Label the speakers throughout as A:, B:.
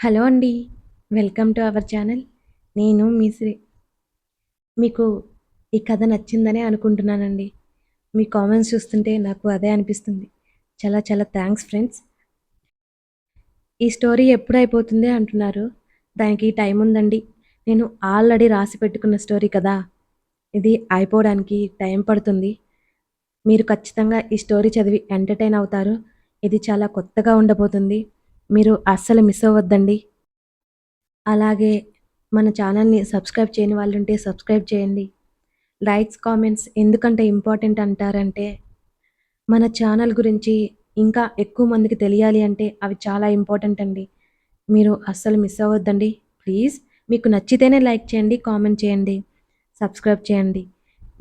A: Hello అండి. Welcome to our channel. నేను మీ శ్రీ మీకు ఈ కథ నచ్చిందనే అనుకుంటున్నానండి. మీ కామెంట్స్ చూస్తుంటే నాకు అదే అనిపిస్తుంది. చాలా చాలా థ్యాంక్స్ ఫ్రెండ్స్. ఈ స్టోరీ ఎప్పుడు అయిపోతుంది అంటున్నారు. దానికి టైం ఉందండి. నేను ఆల్రెడీ రాసి పెట్టుకున్న స్టోరీ కదా. ఇది అయిపోవడానికి టైం పడుతుంది. మీరు ఖచ్చితంగా ఈ స్టోరీ చదివి ఎంటర్టైన్ అవుతారు. ఇది చాలా కొత్తగా ఉండబోతుంది. మీరు అస్సలు మిస్ అవ్వద్దండి. అలాగే మన ఛానల్ని సబ్స్క్రైబ్ చేయని వాళ్ళు ఉంటే సబ్స్క్రైబ్ చేయండి. లైక్స్ కామెంట్స్ ఎందుకంటే ఇంపార్టెంట్ అంటారంటే మన ఛానల్ గురించి ఇంకా ఎక్కువ మందికి తెలియాలి అంటే అవి చాలా ఇంపార్టెంట్ అండి. మీరు అస్సలు మిస్ అవ్వద్దండి. ప్లీజ్ మీకు నచ్చితేనే లైక్ చేయండి కామెంట్ చేయండి సబ్స్క్రైబ్ చేయండి.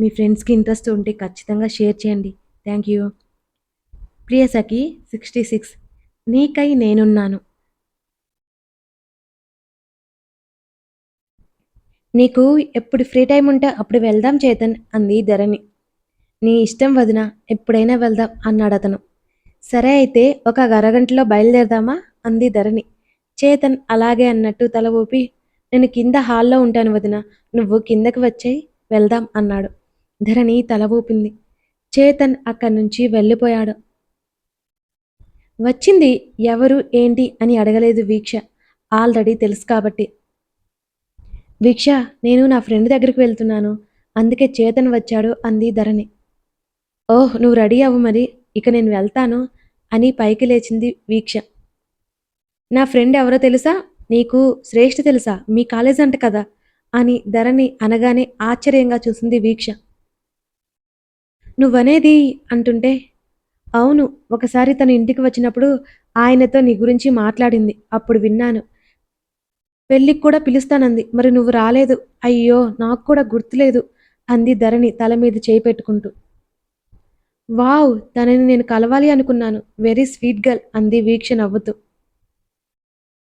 A: మీ ఫ్రెండ్స్కి ఇంట్రెస్ట్ ఉంటే ఖచ్చితంగా షేర్ చేయండి. Thank you Priyasakhi sixty six నీకై నేనున్నాను. నీకు ఎప్పుడు ఫ్రీ టైం ఉంటే అప్పుడు వెళ్దాం చేతన్ అంది ధరణి. నీ ఇష్టం వదిన ఎప్పుడైనా వెళ్దాం అన్నాడు అతను. సరే అయితే ఒక అరగంటలో బయలుదేరదామా? అంది ధరణి. చేతన్ అలాగే అన్నట్టు తల ఊపి నేను కింద హాల్లో ఉంటాను వదిన నువ్వు కిందకి వచ్చేయి వెళ్దాం అన్నాడు. ధరణి తల ఊపింది. చేతన్ అక్కడి నుంచి వెళ్ళిపోయాడు. వచ్చింది ఎవరు ఏంటి అని అడగలేదు వీక్ష. ఆల్రెడీ తెలుసు కాబట్టి. వీక్ష నేను నా ఫ్రెండ్ దగ్గరికి వెళ్తున్నాను. అందుకే చేతన్ వచ్చాడు అంది ధరణి. ఓహ్ నువ్వు రెడీ అవ్వు మరి. ఇక నేను వెళ్తాను అని పైకి లేచింది వీక్ష. నా ఫ్రెండ్ ఎవరో తెలుసా? నీకు శ్రేష్ఠ తెలుసా? మీ కాలేజ్ అంట కదా? అని ధరణి అనగానే ఆశ్చర్యంగా చూసింది వీక్ష. నువ్వనేది అంటుంటే అవును ఒకసారి తన ఇంటికి వచ్చినప్పుడు ఆయనతో నీ గురించి మాట్లాడింది. అప్పుడు విన్నాను. పెళ్ళికి కూడా పిలుస్తానంది. మరి నువ్వు రాలేదు. అయ్యో నాకు కూడా గుర్తులేదు అంది ధరణి తల మీద చేయి పెట్టుకుంటూ. వావ్ తనని నేను కలవాలి అనుకున్నాను. వెరీ స్వీట్ గర్ల్ అంది వీక్ష నవ్వుతూ.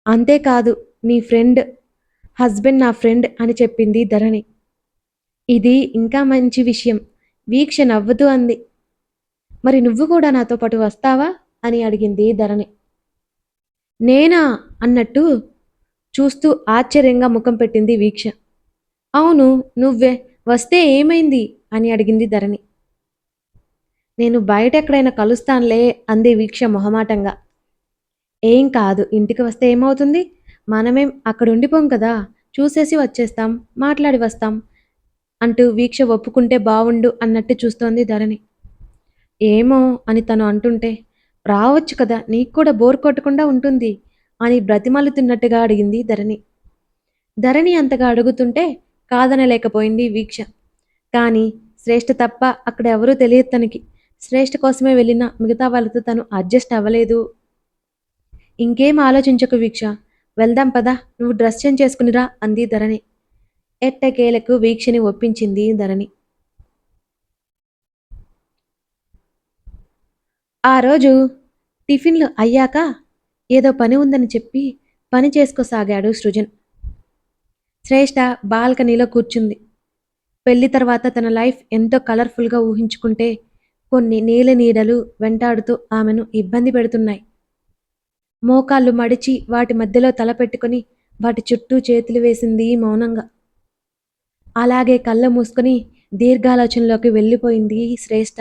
A: అంతేకాదు నీ ఫ్రెండ్ హస్బెండ్ నా ఫ్రెండ్ అని చెప్పింది ధరణి. ఇది ఇంకా మంచి విషయం వీక్ష నవ్వుతూ అంది. మరి నువ్వు కూడా నాతో పాటు వస్తావా? అని అడిగింది ధరణి. నేనా? అన్నట్టు చూస్తూ ఆశ్చర్యంగా ముఖం పెట్టింది వీక్ష. అవును నువ్వే. వస్తే ఏమైంది? అని అడిగింది ధరణి. నేను బయట ఎక్కడైనా కలుస్తానులే అంది వీక్ష మొహమాటంగా. ఏం కాదు ఇంటికి వస్తే ఏమవుతుంది? మనమేం అక్కడ ఉండిపోం కదా? చూసేసి వచ్చేస్తాం మాట్లాడి వస్తాం అంటూ వీక్ష ఒప్పుకుంటే బావుండు అన్నట్టు చూస్తోంది ధరణి. ఏమో అని తను అంటుంటే రావచ్చు కదా నీకు కూడా బోర్ కొట్టకుండా ఉంటుంది అని బ్రతిమలుతున్నట్టుగా అడిగింది ధరణి. ధరణి అంతగా అడుగుతుంటే కాదనలేకపోయింది వీక్ష. కానీ శ్రేష్ఠ తప్ప అక్కడ ఎవరూ తెలియదు తనకి. శ్రేష్ఠ కోసమే వెళ్ళిన మిగతా వాళ్ళతో తను అడ్జస్ట్ అవ్వలేదు. ఇంకేం ఆలోచించకు వీక్ష. వెళ్దాం పదా నువ్వు డ్రెస్ చేంజ్ చేసుకునిరా అంది ధరణి. ఎట్టకేలకు వీక్షని ఒప్పించింది ధరణి. ఆ రోజు టిఫిన్లు అయ్యాక ఏదో పని ఉందని చెప్పి పని చేసుకోసాగాడు సృజన్. శ్రేష్ఠ బాల్కనీలో కూర్చుంది. పెళ్ళి తర్వాత తన లైఫ్ ఎంతో కలర్ఫుల్గా ఊహించుకుంటే కొన్ని నీల నీడలు వెంటాడుతూ ఆమెను ఇబ్బంది పెడుతున్నాయి. మోకాళ్ళు మడిచి వాటి మధ్యలో తల పెట్టుకుని వాటి చుట్టూ చేతులు వేసింది మౌనంగా. అలాగే కళ్ళ మూసుకొని దీర్ఘాలోచనలోకి వెళ్ళిపోయింది శ్రేష్ఠ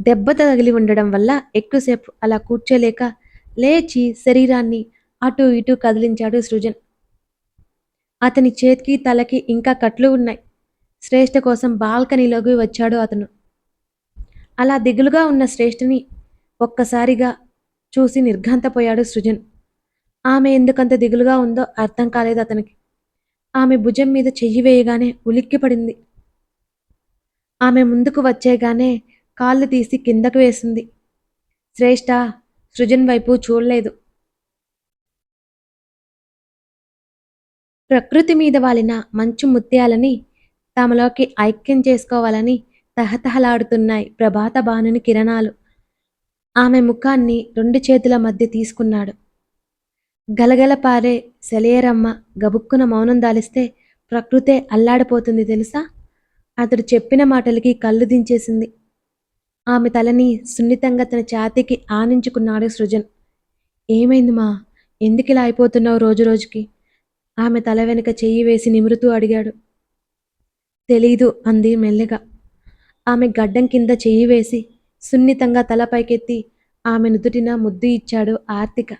A: దెబ్బ తగిలి ఉండడం వల్ల ఎక్కువసేపు అలా కూర్చోలేక లేచి శరీరాన్ని అటు ఇటు కదిలించాడు సృజన్. అతని చేతికి తలకి ఇంకా కట్లు ఉన్నాయి. శ్రేష్ఠ కోసం బాల్కనీలోకి వచ్చాడు అతను. అలా దిగులుగా ఉన్న శ్రేష్ఠని ఒక్కసారిగా చూసి నిర్ఘాంతపోయాడు సృజన్. ఆమె ఎందుకంత దిగులుగా ఉందో అర్థం కాలేదు అతనికి. ఆమె భుజం మీద చెయ్యి వేయగానే ఉలిక్కిపడింది. ఆమె ముందుకు వచ్చేగానే కాళ్ళు తీసి కిందకు వేసింది. శ్రేష్ఠ సృజన్ వైపు చూడలేదు. ప్రకృతి మీద వాలిన మంచు ముత్యాలని తమలోకి ఐక్యం చేసుకోవాలని తహతహలాడుతున్నాయి ప్రభాత బాణుని కిరణాలు. ఆమె ముఖాన్ని రెండు చేతుల మధ్య తీసుకున్నాడు. గలగల పారే సెలయరమ్మ గబుక్కున మౌనం దాలిస్తే ప్రకృతే అల్లాడిపోతుంది తెలుసా? అతడు చెప్పిన మాటలకి కళ్ళు దించేసింది. ఆమె తలని సున్నితంగా తన ఛాతీకి ఆనించుకున్నాడు సృజన్. ఏమైంది మా? ఎందుకు ఇలా అయిపోతున్నావు రోజు రోజుకి? ఆమె తల వెనుక చెయ్యి వేసి నిమురుతూ అడిగాడు. తెలీదు అంది మెల్లగా. ఆమె గడ్డం కింద చెయ్యి వేసి సున్నితంగా తల పైకెత్తి ఆమె నుదుటిన ముద్దు ఇచ్చాడు ఆర్తిక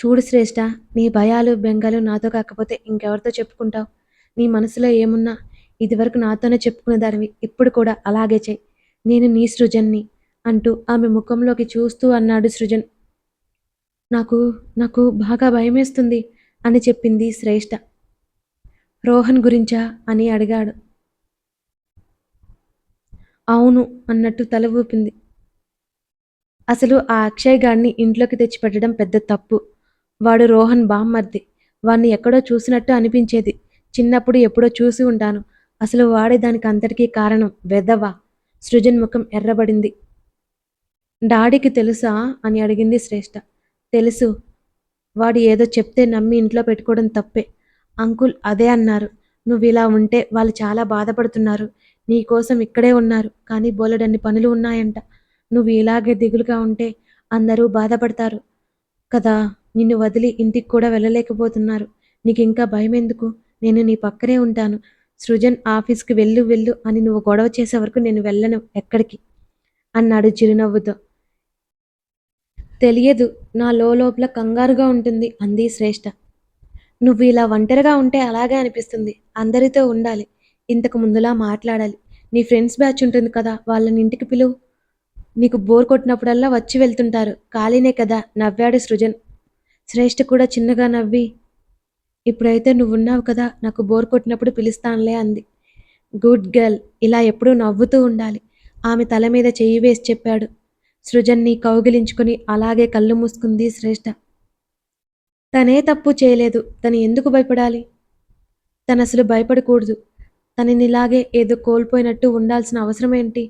A: చూడు శ్రేష్ట నీ భయాలు బెంగలు నాతో కాకపోతే ఇంకెవరితో చెప్పుకుంటావు? నీ మనసులో ఏమున్నా ఇదివరకు నాతోనే చెప్పుకునేదానివి ఇప్పుడు కూడా అలాగే చేయి నేను నీ సృజన్ని అంటూ ఆమె ముఖంలోకి చూస్తూ అన్నాడు సృజన్. నాకు నాకు బాగా భయమేస్తుంది అని చెప్పింది శ్రేష్ఠ రోహన్ గురించా అని అడిగాడు. అవును అన్నట్టు తల ఊపింది. అసలు ఆ అక్షయ్ గాడిని ఇంట్లోకి తెచ్చిపెట్టడం పెద్ద తప్పు. వాడు రోహన్ బామ్మర్ది. వాణ్ణి ఎక్కడో చూసినట్టు అనిపించేది. చిన్నప్పుడు ఎప్పుడో చూసి ఉంటాను. అసలు వాడే దానికి అంతటికీ కారణం వెదవా సృజన్ ముఖం ఎర్రబడింది. డాడీకి తెలుసా? అని అడిగింది శ్రేష్ఠ తెలుసు. వాడు ఏదో చెప్తే నమ్మి ఇంట్లో పెట్టుకోవడం తప్పే. అంకుల్ అదే అన్నారు. నువ్వు ఇలా ఉంటే వాళ్ళు చాలా బాధపడుతున్నారు. నీ కోసం ఇక్కడే ఉన్నారు. కానీ బోలెడన్ని పనులు ఉన్నాయంట. నువ్వు ఇలాగే దిగులుగా ఉంటే అందరూ బాధపడతారు కదా? నిన్ను వదిలి ఇంటికి కూడా వెళ్ళలేకపోతున్నారు. నీకు ఇంకా భయం ఎందుకు నేను నీ పక్కనే ఉంటాను. సృజన్ ఆఫీస్కి వెళ్ళు వెళ్ళు అని నువ్వు గొడవ చేసే వరకు నేను వెళ్ళను ఎక్కడికి? అన్నాడు చిరునవ్వుతో. తెలియదు నా లోపల కంగారుగా ఉంటుంది అంది శ్రేష్ఠ నువ్వు ఇలా ఒంటరిగా ఉంటే అలాగే అనిపిస్తుంది అందరితో ఉండాలి ఇంతకు ముందులా మాట్లాడాలి. నీ ఫ్రెండ్స్ బ్యాచ్ ఉంటుంది కదా వాళ్ళని ఇంటికి పిలువు. నీకు బోర్ కొట్టినప్పుడల్లా వచ్చి వెళ్తుంటారు ఖాళీనే కదా నవ్వాడు సృజన్. శ్రేష్ఠ కూడా చిన్నగా నవ్వి ఇప్పుడైతే నువ్వున్నావు కదా నాకు బోర్ కొట్టినప్పుడు పిలుస్తానులే అంది. గుడ్ గర్ల్ ఇలా ఎప్పుడూ నవ్వుతూ ఉండాలి. ఆమె తల మీద చెయ్యి వేసి చెప్పాడు. సృజన్ని కౌగిలించుకుని అలాగే కళ్ళు మూసుకుంది శ్రేష్ఠ తనే తప్పు చేయలేదు తను ఎందుకు భయపడాలి? తను అసలు భయపడకూడదు. తననిలాగే ఏదో కోల్పోయినట్టు ఉండాల్సిన అవసరం ఏంటి?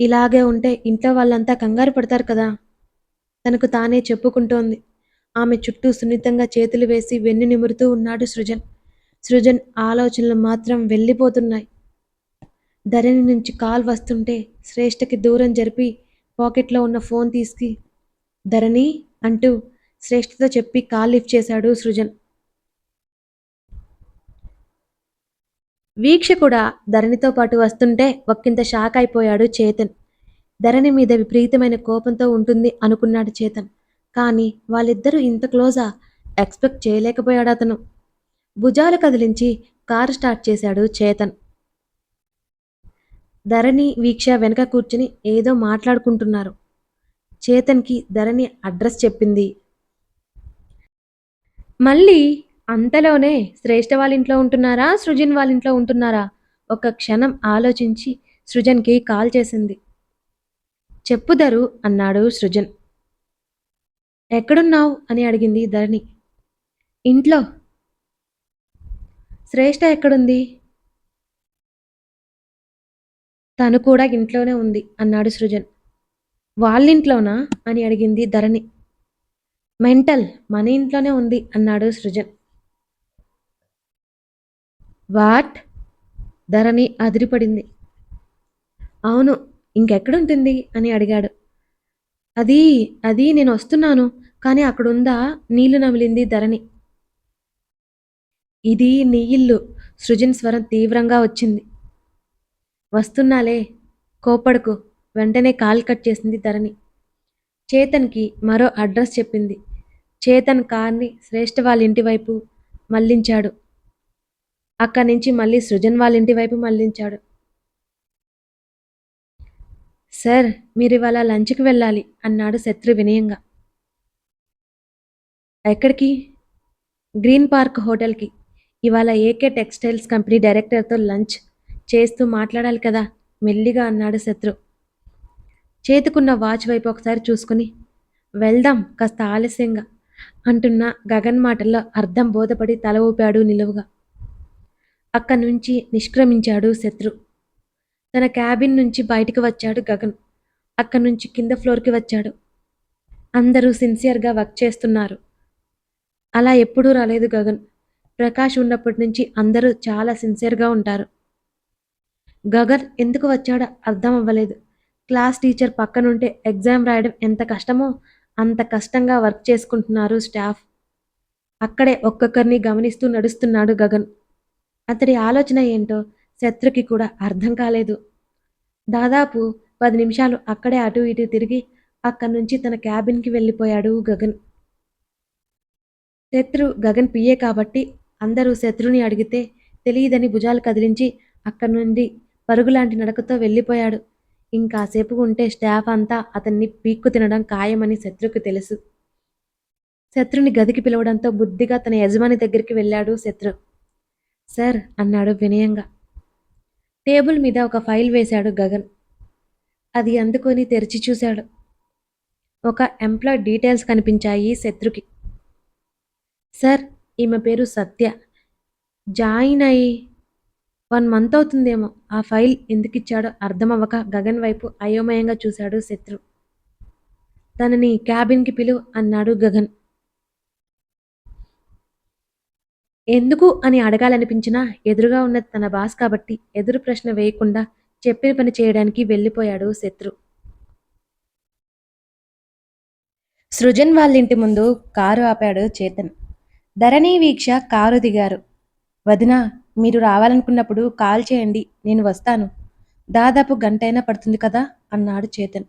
A: ఇలాగే ఉంటే ఇంట్లో వాళ్ళంతా కంగారు పడతారు కదా. తనకు తానే చెప్పుకుంటోంది. ఆమె చుట్టూ సున్నితంగా చేతులు వేసి వెన్ను నిమురుతూ ఉన్నాడు సృజన్. సృజన్ ఆలోచనలు మాత్రం వెళ్ళిపోతున్నాయి. ధరణి నుంచి కాల్ వస్తుంటే శ్రేష్ఠకి దూరం జరిపి పాకెట్లో ఉన్న ఫోన్ తీసుకి ధరణి అంటూ శ్రేష్ఠతో చెప్పి కాల్ లిఫ్ట్ చేశాడు సృజన్. వీక్ష కూడా ధరణితో పాటు వస్తుంటే ఒక్కింత షాక్ అయిపోయాడు చేతన్. ధరణి మీద విపరీతమైన కోపంతో ఉంటుంది అనుకున్నాడు చేతన్. కానీ వాళ్ళిద్దరూ ఇంత క్లోజా? ఎక్స్పెక్ట్ చేయలేకపోయాడు అతను. భుజాలు కదిలించి కారు స్టార్ట్ చేశాడు చేతన్. ధరణి వీక్ష వెనక కూర్చుని ఏదో మాట్లాడుకుంటున్నారు. చేతన్కి ధరణి అడ్రస్ చెప్పింది. మళ్ళీ అంతలోనే శ్రేష్ఠ వాళ్ళ ఇంట్లో ఉంటున్నారా? సృజన్ వాళ్ళ ఇంట్లో ఉంటున్నారా? ఒక క్షణం ఆలోచించి సృజన్కి కాల్ చేసింది. చెప్పుదరు అన్నాడు సృజన్. ఎక్కడున్నావు? అని అడిగింది ధరణి. ఇంట్లో. శ్రేష్ఠ ఎక్కడుంది? తను కూడా ఇంట్లోనే ఉంది అన్నాడు సృజన్. వాళ్ళింట్లోనా? అని అడిగింది ధరణి. మెంటల్ మన ఇంట్లోనే ఉంది అన్నాడు సృజన్. వాట్? ధరణి అదిరిపడింది. అవును ఇంకెక్కడుంటుంది? అని అడిగాడు. అది అది నేను వస్తున్నాను. కానీ అక్కడుందా నీళ్ళు నమిలింది ధరణి. ఇది నీ ఇల్లు. సృజన్ స్వరం తీవ్రంగా వచ్చింది. వస్తున్నాలే కోపడకు వెంటనే కాల్ కట్ చేసింది ధరణి. చేతన్కి మరో అడ్రస్ చెప్పింది. చేతన్ కార్ని శ్రేష్ఠ వాళ్ళ ఇంటి వైపు మళ్ళించాడు అక్కడి నుంచి మళ్ళీ సృజన్ వాళ్ళ ఇంటి వైపు మళ్ళించాడు సార్ మీరు ఇవాళ లంచ్కి వెళ్ళాలి అన్నాడు శత్రు వినయంగా. ఎక్కడికి? గ్రీన్ పార్క్ హోటల్కి. ఇవాళ ఏకే టెక్స్టైల్స్ కంపెనీ డైరెక్టర్తో లంచ్. చేస్తూ మాట్లాడాలి కదా? మెల్లిగా అన్నాడు శత్రు. చేతుకున్న వాచ్ వైపు ఒకసారి చూసుకుని వెళ్దాం కాస్త ఆలస్యంగా అంటున్న గగన్ మాటల్లో అర్థం బోధపడి తల ఊపాడు నిలువుగా. అక్కడి నుంచి నిష్క్రమించాడు శత్రు. తన క్యాబిన్ నుంచి బయటికి వచ్చాడు గగన్. అక్కడి నుంచి కింద ఫ్లోర్కి వచ్చాడు. అందరూ సిన్సియర్గా వర్క్ చేస్తున్నారు. అలా ఎప్పుడూ రాలేదు గగన్. ప్రకాష్ ఉన్నప్పటి నుంచి అందరూ చాలా సిన్సియర్గా ఉంటారు. గగన్ ఎందుకు వచ్చాడో అర్థం అవ్వలేదు. క్లాస్ టీచర్ పక్కనుంటే ఎగ్జామ్ రాయడం ఎంత కష్టమో అంత కష్టంగా వర్క్ చేసుకుంటున్నారు స్టాఫ్. అక్కడే ఒక్కొక్కరిని గమనిస్తూ నడుస్తున్నాడు గగన్. అతడి ఆలోచన ఏంటో శత్రుకి కూడా అర్థం కాలేదు. దాదాపు పది నిమిషాలు అక్కడే అటు ఇటు తిరిగి అక్కడి నుంచి తన క్యాబిన్కి వెళ్ళిపోయాడు గగన్. శత్రు గగన్ పియే కాబట్టి అందరూ శత్రుని అడిగితే తెలియదని భుజాలు కదిలించి అక్కడి నుండి పరుగులాంటి నడకతో వెళ్ళిపోయాడు. ఇంకాసేపు ఉంటే స్టాఫ్ అంతా అతన్ని పీక్కు తినడం ఖాయమని శత్రుకు తెలుసు. శత్రుని గదికి పిలవడంతో బుద్ధిగా తన యజమాని దగ్గరికి వెళ్ళాడు శత్రు. సార్ అన్నాడు వినయంగా. టేబుల్ మీద ఒక ఫైల్ వేశాడు గగన్. అది అందుకొని తెరిచి చూశాడు. ఒక ఎంప్లాయ్ డీటెయిల్స్ కనిపించాయి శత్రుకి. సార్ ఈమె పేరు సత్య. జాయిన్ అయ్యి వన్ మంత్ అవుతుందేమో. ఆ ఫైల్ ఎందుకు ఇచ్చాడో అర్థమవ్వక గగన్ వైపు అయోమయంగా చూశాడు శత్రు. తనని క్యాబిన్కి పిలువు అన్నాడు గగన్. ఎందుకు అని అడగాలనిపించినా ఎదురుగా ఉన్నది తన బాస్ కాబట్టి ఎదురు ప్రశ్న వేయకుండా చెప్పిన పని చేయడానికి వెళ్ళిపోయాడు శత్రు. సృజన్ వాళ్ళింటి ముందు కారు ఆపాడు చేతన్. ధరణి వీక్ష కారు దిగారు. వదిన మీరు రావాలనుకున్నప్పుడు కాల్ చేయండి నేను వస్తాను. దాదాపు గంటైనా పడుతుంది కదా? అన్నాడు చేతన్.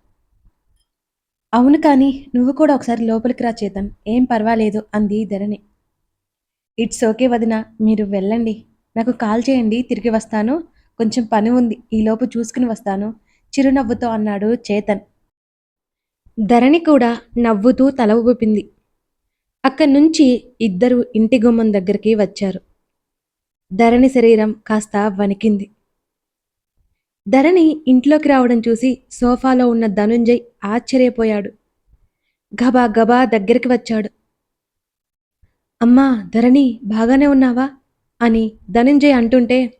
A: అవును కానీ నువ్వు కూడా ఒకసారి లోపలికి రా చేతన్. ఏం పర్వాలేదు అంది ధరణి. ఇట్స్ ఓకే వదిన మీరు వెళ్ళండి. నాకు కాల్ చేయండి తిరిగి వస్తాను. కొంచెం పని ఉంది ఈలోపు చూసుకుని వస్తాను. చిరునవ్వుతో అన్నాడు చేతన్. ధరణి కూడా నవ్వుతూ తల ఊపింది అక్కడి నుంచి ఇద్దరు ఇంటి గుమ్మం దగ్గరికి వచ్చారు. ధరణి శరీరం కాస్త వణికింది. ధరణి ఇంట్లోకి రావడం చూసి సోఫాలో ఉన్న ధనుంజయ్ ఆశ్చర్యపోయాడు. గబా గబా దగ్గరికి వచ్చాడు. అమ్మా ధరణి బాగానే ఉన్నావా? అని ధనుంజయ్ అంటుంటే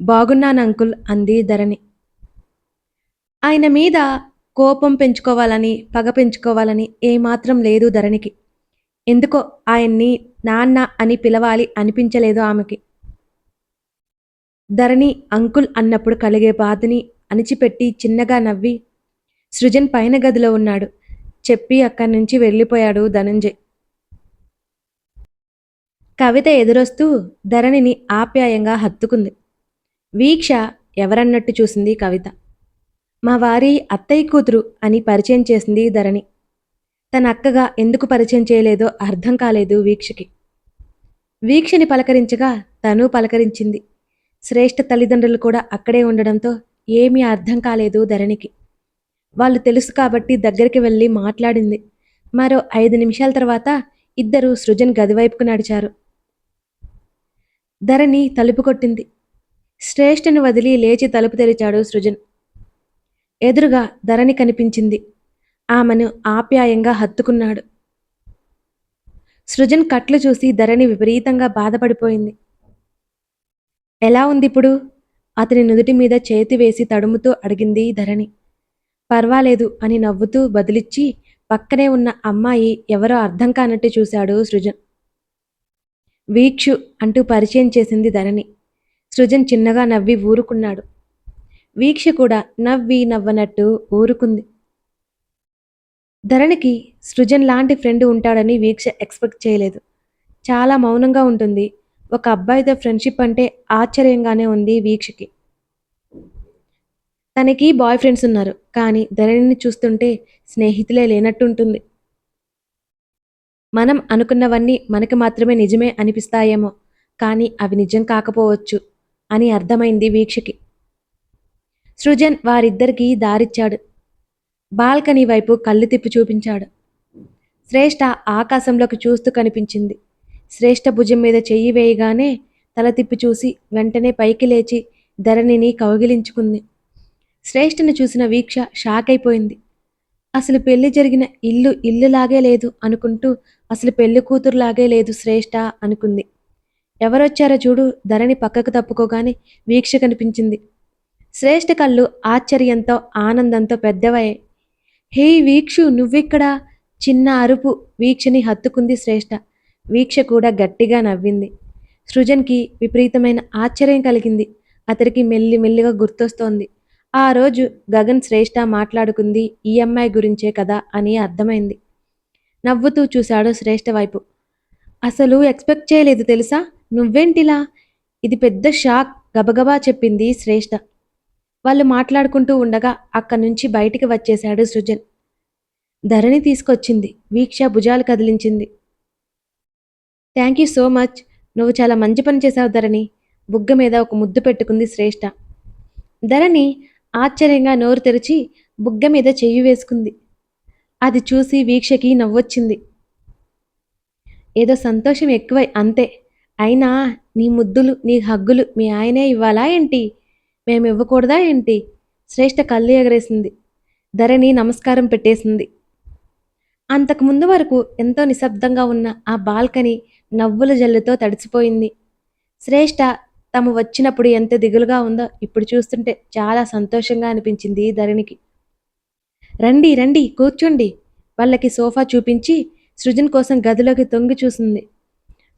A: బాగున్నాను అంకుల్ అంది ధరణి. ఆయన మీద కోపం పెంచుకోవాలని పగ పెంచుకోవాలని ఏమాత్రం లేదు ధరణికి. ఎందుకో ఆయన్ని నాన్న అని పిలవాలి అనిపించలేదు ఆమెకి. ధరణి అంకుల్ అన్నప్పుడు కలిగే బాధని అణిచిపెట్టి చిన్నగా నవ్వి సృజన్ పైన గదిలో ఉన్నాడు. చెప్పి అక్కడి నుంచి వెళ్ళిపోయాడు ధనంజయ్. కవిత ఎదురొస్తూ ధరణిని ఆప్యాయంగా హత్తుకుంది. వీక్ష ఎవరన్నట్టు చూసింది కవిత. మా వారి అత్తయ్య కూతురు అని పరిచయం చేసింది ధరణి. తన అక్కగా ఎందుకు పరిచయం చేయలేదో అర్థం కాలేదు వీక్షకి. వీక్షని పలకరించగా తను పలకరించింది. శ్రేష్ఠ తల్లిదండ్రులు కూడా అక్కడే ఉండడంతో ఏమీ అర్థం కాలేదు ధరణికి. వాళ్ళు తెలుసు కాబట్టి దగ్గరికి వెళ్ళి మాట్లాడింది. మరో ఐదు నిమిషాల తర్వాత ఇద్దరు సృజన్ గదివైపుకు నడిచారు. ధరణి తలుపు కొట్టింది. శ్రేష్ఠను వదిలి లేచి తలుపు తెరిచాడు సృజన్. ఎదురుగా ధరణి కనిపించింది. ఆమెను ఆప్యాయంగా హత్తుకున్నాడు. సృజన్ కట్లు చూసి ధరణి విపరీతంగా బాధపడిపోయింది. ఎలా ఉంది ఇప్పుడు అతని నుదుటి మీద చేతి వేసి తడుముతూ అడిగింది ధరణి. పర్వాలేదు అని నవ్వుతూ బదిలిచ్చి పక్కనే ఉన్న అమ్మాయి ఎవరో అర్థం కానట్టు చూశాడు సృజన్. వీక్షు అంటూ పరిచయం చేసింది ధరణి. సృజన్ చిన్నగా నవ్వి ఊరుకున్నాడు. వీక్ష కూడా నవ్వి నవ్వనట్టు ఊరుకుంది. ధరణికి సృజన్ లాంటి ఫ్రెండ్ ఉంటాడని వీక్ష ఎక్స్పెక్ట్ చేయలేదు. చాలా మౌనంగా ఉంటుంది. ఒక అబ్బాయితో ఫ్రెండ్షిప్ అంటే ఆశ్చర్యంగానే ఉంది వీక్షకి. తనకి బాయ్ ఫ్రెండ్స్ ఉన్నారు కానీ ధరణిని చూస్తుంటే స్నేహితులే లేనట్టుంటుంది. మనం అనుకున్నవన్నీ మనకి మాత్రమే నిజమే అనిపిస్తాయేమో కానీ అవి నిజం కాకపోవచ్చు అని అర్థమైంది వీక్షకి. సృజన్ వారిద్దరికీ దారిచ్చాడు. బాల్కనీ వైపు కళ్ళు తిప్పి చూపించాడు. శ్రేష్ఠ ఆకాశంలోకి చూస్తూ కనిపించింది. శ్రేష్ఠ భుజం మీద చెయ్యి వేయగానే తల తిప్పి చూసి వెంటనే పైకి లేచి ధరణిని కౌగిలించుకుంది. శ్రేష్ఠని చూసిన వీక్ష షాక్ అయిపోయింది. అసలు పెళ్ళి జరిగిన ఇల్లు ఇల్లులాగే లేదు అనుకుంటూ అసలు పెళ్ళి కూతురులాగే లేదు శ్రేష్ఠ అనుకుంది. ఎవరొచ్చారో చూడు ధరణి పక్కకు తప్పుకోగానే వీక్ష కనిపించింది. శ్రేష్ఠ కళ్ళు ఆశ్చర్యంతో ఆనందంతో పెద్దవయ్యాయి. హే వీక్షు నువ్వెక్కడా? చిన్న అరుపు. వీక్షని హత్తుకుంది శ్రేష్ఠ వీక్ష కూడా గట్టిగా నవ్వింది. సృజన్కి విపరీతమైన ఆశ్చర్యం కలిగింది. అతడికి మెల్లి మెల్లిగా గుర్తొస్తోంది. ఆ రోజు గగన్ శ్రేష్ఠ మాట్లాడుకుంది ఈ అమ్మాయి గురించే కదా అని అర్థమైంది. నవ్వుతూ చూశాడు శ్రేష్ఠ వైపు. అసలు ఎక్స్పెక్ట్ చేయలేదు తెలుసా? నువ్వేంటిలా? ఇది పెద్ద షాక్ గబగబా చెప్పింది శ్రేష్ఠ వాళ్ళు మాట్లాడుకుంటూ ఉండగా అక్కడి నుంచి బయటికి వచ్చేశాడు సృజన్. ధరణి తీసుకొచ్చింది. వీక్ష భుజాలు కదిలించింది. Thank you so much. నువ్వు చాలా మంచి పని చేశావు ధరణి. బుగ్గ మీద ఒక ముద్దు పెట్టుకుంది శ్రేష్ఠ ధరణి ఆశ్చర్యంగా నోరు తెరిచి బుగ్గ మీద చెయ్యి వేసుకుంది. అది చూసి వీక్షకి నవ్వొచ్చింది. ఏదో సంతోషం ఎక్కువై అంతే. అయినా నీ ముద్దులు నీ హగ్గులు మీ ఆయనే ఇవ్వాలా ఏంటి? మేము ఇవ్వకూడదా ఏంటి? శ్రేష్ఠ కళ్ళు ఎగరేసింది. ధరణి నమస్కారం పెట్టేసింది. అంతకు ముందు వరకు ఎంతో నిశ్శబ్దంగా ఉన్న ఆ బాల్కనీ నవ్వుల జల్లుతో తడిసిపోయింది. శ్రేష్ఠ తాము వచ్చినప్పుడు ఎంత దిగులుగా ఉందో ఇప్పుడు చూస్తుంటే చాలా సంతోషంగా అనిపించింది ధరణికి. రండి రండి కూర్చోండి. వాళ్ళకి సోఫా చూపించి సృజన్ కోసం గదిలోకి తొంగి చూసింది.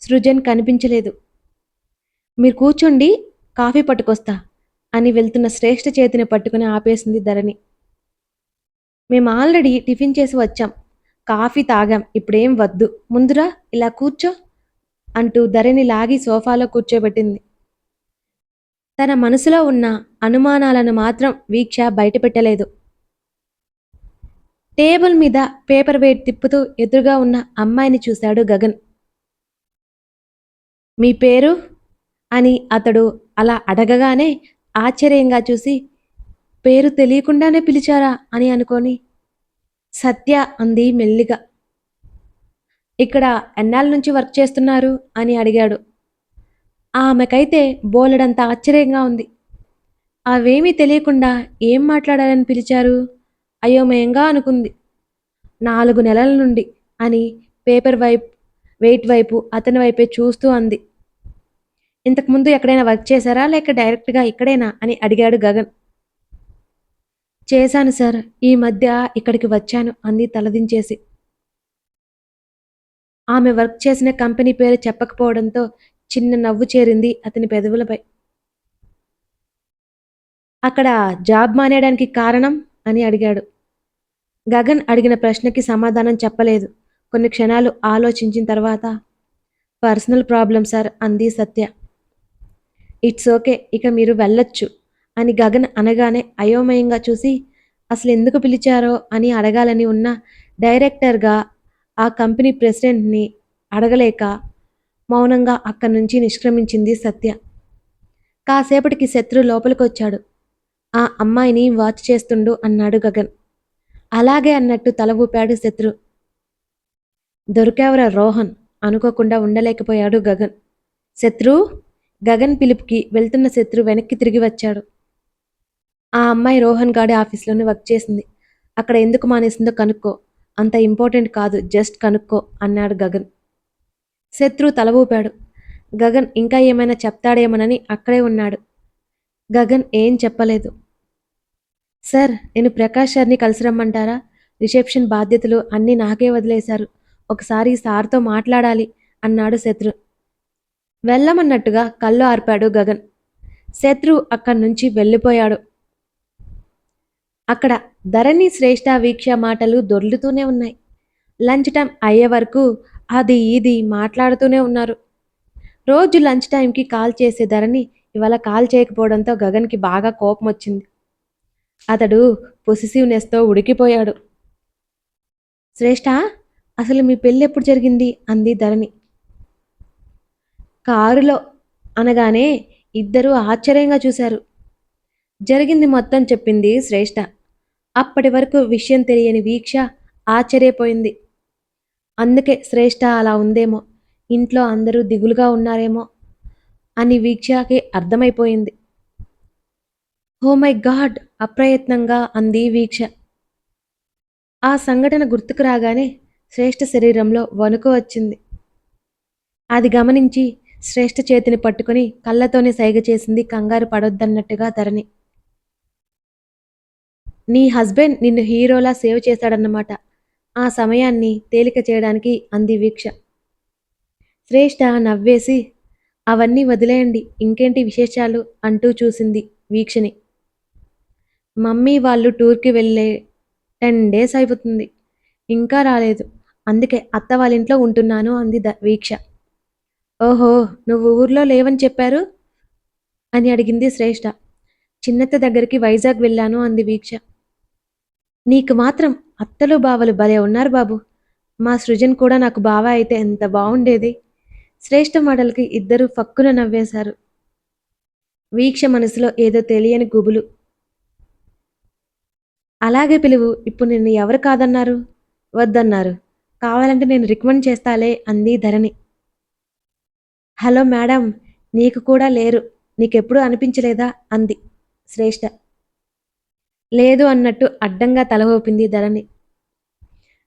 A: సృజన్ కనిపించలేదు. మీరు కూర్చోండి కాఫీ పట్టుకొస్తా. అని వెళ్తున్న శ్రేష్ఠ చేతిని పట్టుకుని ఆపేసింది ధరణి. మేము ఆల్రెడీ టిఫిన్ చేసి వచ్చాం. కాఫీ తాగాం. ఇప్పుడేం వద్దు. ముందురా ఇలా కూర్చో అంటూ ధరణి లాగి సోఫాలో కూర్చోబెట్టింది. తన మనసులో ఉన్న అనుమానాలను మాత్రం వీక్ష బయటపెట్టలేదు. టేబుల్ మీద పేపర్ వెయిట్ తిప్పుతూ ఎదురుగా ఉన్న అమ్మాయిని చూశాడు గగన్. మీ పేరు? అని అతడు అలా అడగగానే ఆశ్చర్యంగా చూసి పేరు తెలియకుండానే పిలిచారా? అని అనుకొని సత్య అంది మెల్లిగా. ఇక్కడ ఎన్నాళ్ళ నుంచి వర్క్ చేస్తున్నారు? అని అడిగాడు. ఆమెకైతే బోలెడంత ఆశ్చర్యంగా ఉంది. అవేమీ తెలియకుండా ఏం మాట్లాడాలని పిలిచారు? అయోమయంగా అనుకుంది. నాలుగు నెలల నుండి అని పేపర్ వైపు వెయిట్ వైపు అతని వైపే చూస్తూ అంది. ఇంతకుముందు ఎక్కడైనా వర్క్ చేశారా? లేక డైరెక్ట్గా ఇక్కడేనా? అని అడిగాడు గగన్. చేశాను సార్. ఈ మధ్య ఇక్కడికి వచ్చాను. అంది తలదించేసి. ఆమె వర్క్ చేసిన కంపెనీ పేరు చెప్పకపోవడంతో చిన్న నవ్వు చేరింది అతని పెదవులపై. అక్కడ జాబ్ మానేయడానికి కారణం? అని అడిగాడు. గగన్ అడిగిన ప్రశ్నకి సమాధానం చెప్పలేదు. కొన్ని క్షణాలు ఆలోచించిన తర్వాత పర్సనల్ ప్రాబ్లం సార్ అంది సత్య. ఇట్స్ ఓకే ఇక మీరు వెళ్ళొచ్చు అని గగన్ అనగానే అయోమయంగా చూసి అసలు ఎందుకు పిలిచారో అని అడగాలని ఉన్న డైరెక్టర్గా ఆ కంపెనీ ప్రెసిడెంట్ని అడగలేక మౌనంగా అక్కడి నుంచి నిష్క్రమించింది సత్య. కాసేపటికి శత్రు లోపలికి వచ్చాడు ఆ అమ్మాయిని వాచ్ చేస్తుండు అన్నాడు గగన్. అలాగే అన్నట్టు తల ఊపాడు శత్రు. దొరికావరా రోహన్ అనుకోకుండా ఉండలేకపోయాడు గగన్. శత్రు గగన్ పిలుపుకి వెళ్తున్న శత్రు వెనక్కి తిరిగి వచ్చాడు. ఆ అమ్మాయి రోహన్ గాడి ఆఫీస్లోనే వర్క్ చేసింది. అక్కడ ఎందుకు మానేసిందో కనుక్కో. అంత ఇంపార్టెంట్ కాదు జస్ట్ కనుక్కో అన్నాడు గగన్. శత్రు తల ఊపాడు. గగన్ ఇంకా ఏమైనా చెప్తాడేమోనని అక్కడే ఉన్నాడు. గగన్ ఏం చెప్పలేదు. సార్ నేను ప్రకాష్ సార్ని కలిసి రమ్మంటారా? రిసెప్షన్ బాధ్యతలు అన్నీ నాకే వదిలేశారు. ఒకసారి సార్తో మాట్లాడాలి అన్నాడు శత్రు. వెళ్ళమన్నట్టుగా కళ్ళు ఆర్పాడు గగన్. శత్రు అక్కడి నుంచి వెళ్ళిపోయాడు. అక్కడ ధరణి శ్రేష్ఠ వీక్ష మాటలు దొర్లుతూనే ఉన్నాయి. లంచ్ టైం అయ్యే వరకు అది ఇది మాట్లాడుతూనే ఉన్నారు. రోజు లంచ్ టైంకి కాల్ చేసే ధరణి ఇవాళ కాల్ చేయకపోవడంతో గగన్కి బాగా కోపం వచ్చింది. అతడు పొసిసివ్నెస్తో ఉడికిపోయాడు. శ్రేష్ఠ అసలు మీ పెళ్ళి ఎప్పుడు జరిగింది? అంది ధరణి. కారులో అనగానే ఇద్దరూ ఆశ్చర్యంగా చూశారు. జరిగింది మొత్తం చెప్పింది శ్రేష్ఠ అప్పటి వరకు విషయం తెలియని వీక్ష ఆశ్చర్యపోయింది. అందుకే శ్రేష్ఠ అలా ఉందేమో ఇంట్లో అందరూ దిగులుగా ఉన్నారేమో అని వీక్షకి అర్థమైపోయింది. Oh my God! అప్రయత్నంగా అంది వీక్ష. ఆ సంఘటన గుర్తుకు రాగానే శ్రేష్ఠ శరీరంలో వణుకు వచ్చింది. అది గమనించి శ్రేష్ఠ చేతిని పట్టుకుని కళ్ళతోనే సైగ చేసింది కంగారు పడొద్దన్నట్టుగా ధరణి. నీ హస్బెండ్ నిన్ను హీరోలా సేవ్ చేశాడన్నమాట. ఆ సమయాన్ని తేలిక చేయడానికి అంది వీక్ష. శ్రేష్ఠ నవ్వేసి అవన్నీ వదిలేయండి ఇంకేంటి విశేషాలు? అంటూ చూసింది వీక్షని. మమ్మీ వాళ్ళు టూర్కి వెళ్ళే టెన్ డేస్ అయిపోతుంది. ఇంకా రాలేదు. అందుకే అత్త వాళ్ళ ఇంట్లో ఉంటున్నాను అంది ద వీక్ష. ఓహో నువ్వు ఊర్లో లేవని చెప్పారు? అని అడిగింది శ్రేష్ఠ చిన్నత్త దగ్గరికి వైజాగ్ వెళ్ళాను అంది వీక్ష. నీకు మాత్రం అత్తలు బావలు భలే ఉన్నారు బాబు. మా సృజన్ కూడా నాకు బావ అయితే ఎంత బాగుండేది శ్రేష్ఠ మాటలకి ఇద్దరు ఫక్కున నవ్వేశారు. వీక్ష మనసులో ఏదో తెలియని గుబులు. అలాగే పిలువు ఇప్పుడు నిన్ను ఎవరు కాదన్నారు? వద్దన్నారు. కావాలంటే నేను రికమెండ్ చేస్తాలే అంది ధరణి. హలో మేడం నీకు కూడా లేరు. నీకెప్పుడు అనిపించలేదా? అంది శ్రేష్ఠ లేదు అన్నట్టు అడ్డంగా తల ఊపింది ధరణి.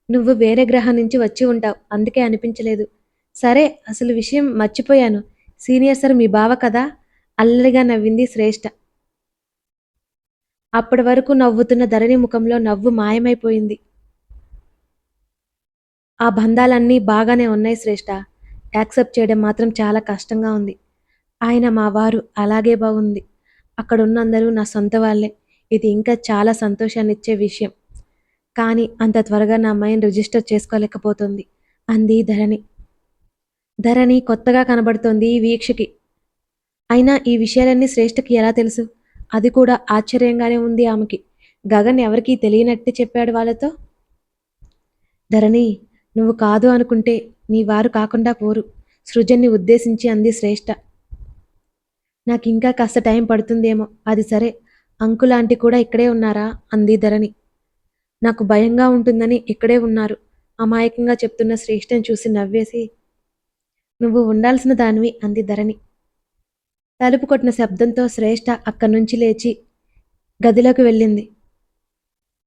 A: నువ్వు వేరే గ్రహం నుంచి వచ్చి ఉంటావు అందుకే అనిపించలేదు. సరే అసలు విషయం మర్చిపోయాను. సీనియర్ సార్ మీ బావ కదా? అల్లరిగా నవ్వింది శ్రేష్ఠ అప్పటి వరకు నవ్వుతున్న ధరణి ముఖంలో నవ్వు మాయమైపోయింది. ఆ బంధాలన్నీ బాగానే ఉన్నాయి శ్రేష్ఠ యాక్సెప్ట్ చేయడం మాత్రం చాలా కష్టంగా ఉంది. ఆయన మా వారు అలాగే బాగుంది. అక్కడున్నందరూ నా సొంత వాళ్ళే. ఇది ఇంకా చాలా సంతోషాన్ని ఇచ్చే విషయం. కానీ అంత త్వరగా నా మైండ్ రిజిస్టర్ చేసుకోలేకపోతుంది. అంది ధరణి. ధరణి కొత్తగా కనబడుతోంది ఈ వీక్షకి. అయినా ఈ విషయాలన్నీ శ్రేష్ఠకి ఎలా తెలుసు? అది కూడా ఆశ్చర్యంగానే ఉంది ఆమెకి. గగన్ ఎవరికీ తెలియనట్టు చెప్పాడు వాళ్ళతో. ధరణి నువ్వు కాదు అనుకుంటే నీ వారు కాకుండా పోరు. సృజన్ని ఉద్దేశించి అంది శ్రేష్ఠ నాకు ఇంకా కాస్త టైం పడుతుందేమో. అది సరే. అంకుల్ ఆంటీ కూడా ఇక్కడే ఉన్నారా? అంది ధరణి. నాకు భయంగా ఉంటుందని ఇక్కడే ఉన్నారు. అమాయకంగా చెప్తున్న శ్రేష్ఠని చూసి నవ్వేసి నువ్వు ఉండాల్సిన దానివి అంది ధరణి. తలుపు కొట్టిన శబ్దంతో శ్రేష్ఠ అక్కడి నుంచి లేచి గదిలోకి వెళ్ళింది.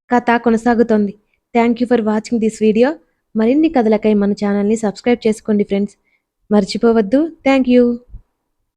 A: కథ కొనసాగుతోంది. Thank you for watching this video మరిన్ని కథలకై మన ఛానల్ని సబ్స్క్రైబ్ చేసుకోండి ఫ్రెండ్స్. మర్చిపోవద్దు. Thank you.